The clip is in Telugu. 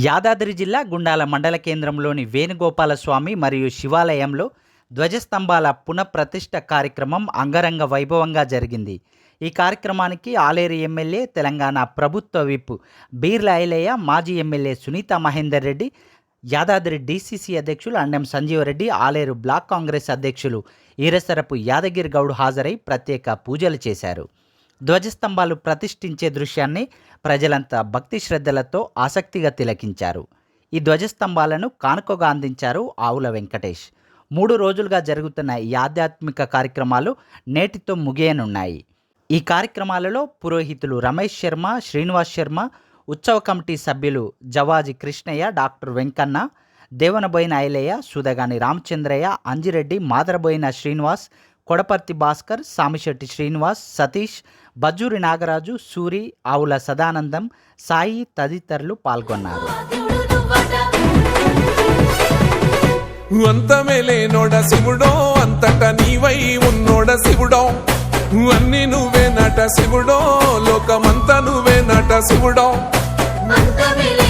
యాదాద్రి జిల్లా గుండాల మండల కేంద్రంలోని వేణుగోపాల స్వామి మరియు శివాలయంలో ధ్వజస్తంభాల పునఃప్రతిష్ఠ కార్యక్రమం అంగరంగ వైభవంగా జరిగింది. ఈ కార్యక్రమానికి ఆలేరు ఎమ్మెల్యే తెలంగాణ ప్రభుత్వ విప్ బీర్ల ఐలయ్య మాజీ ఎమ్మెల్యే సునీత మహేందర్ రెడ్డి యాదాద్రి డీసీసీ అధ్యక్షులు అన్నం సంజీవరెడ్డి ఆలేరు బ్లాక్ కాంగ్రెస్ అధ్యక్షులు ఈరసరపు యాదగిరి గౌడ్ హాజరై ప్రత్యేక పూజలు చేశారు. ధ్వజస్తంభాలు ప్రతిష్ఠించే దృశ్యాన్ని ప్రజలంతా భక్తి శ్రద్ధలతో ఆసక్తిగా తిలకించారు. ఈ ధ్వజస్తంభాలను కానుకగా అందించారు ఆవుల వెంకటేష్. మూడు రోజులుగా జరుగుతున్న ఈ ఆధ్యాత్మిక కార్యక్రమాలు నేటితో ముగియనున్నాయి. ఈ కార్యక్రమాలలో పురోహితులు రమేష్ శర్మ శ్రీనివాస్ శర్మ ఉత్సవ కమిటీ సభ్యులు జవాజి కృష్ణయ్య డాక్టర్ వెంకన్న దేవనబోయిన ఐలయ్య సుధగాని రామచంద్రయ్య అంజిరెడ్డి మాదరబోయిన శ్రీనివాస్ కొడపర్తి భాస్కర్ సామిశెట్టి శ్రీనివాస్ సతీష్ బజ్జూరి నాగరాజు సూరి ఆవుల సదానందం సాయి తదితరులు పాల్గొన్నారు. అంతమేలేనోడ శివుడో అంతట నీవై ఉన్నోడ శివుడో. అన్ని నువ్వే నట శివుడో లోకమంతా నువ్వే నట శివుడో. అంతమిలే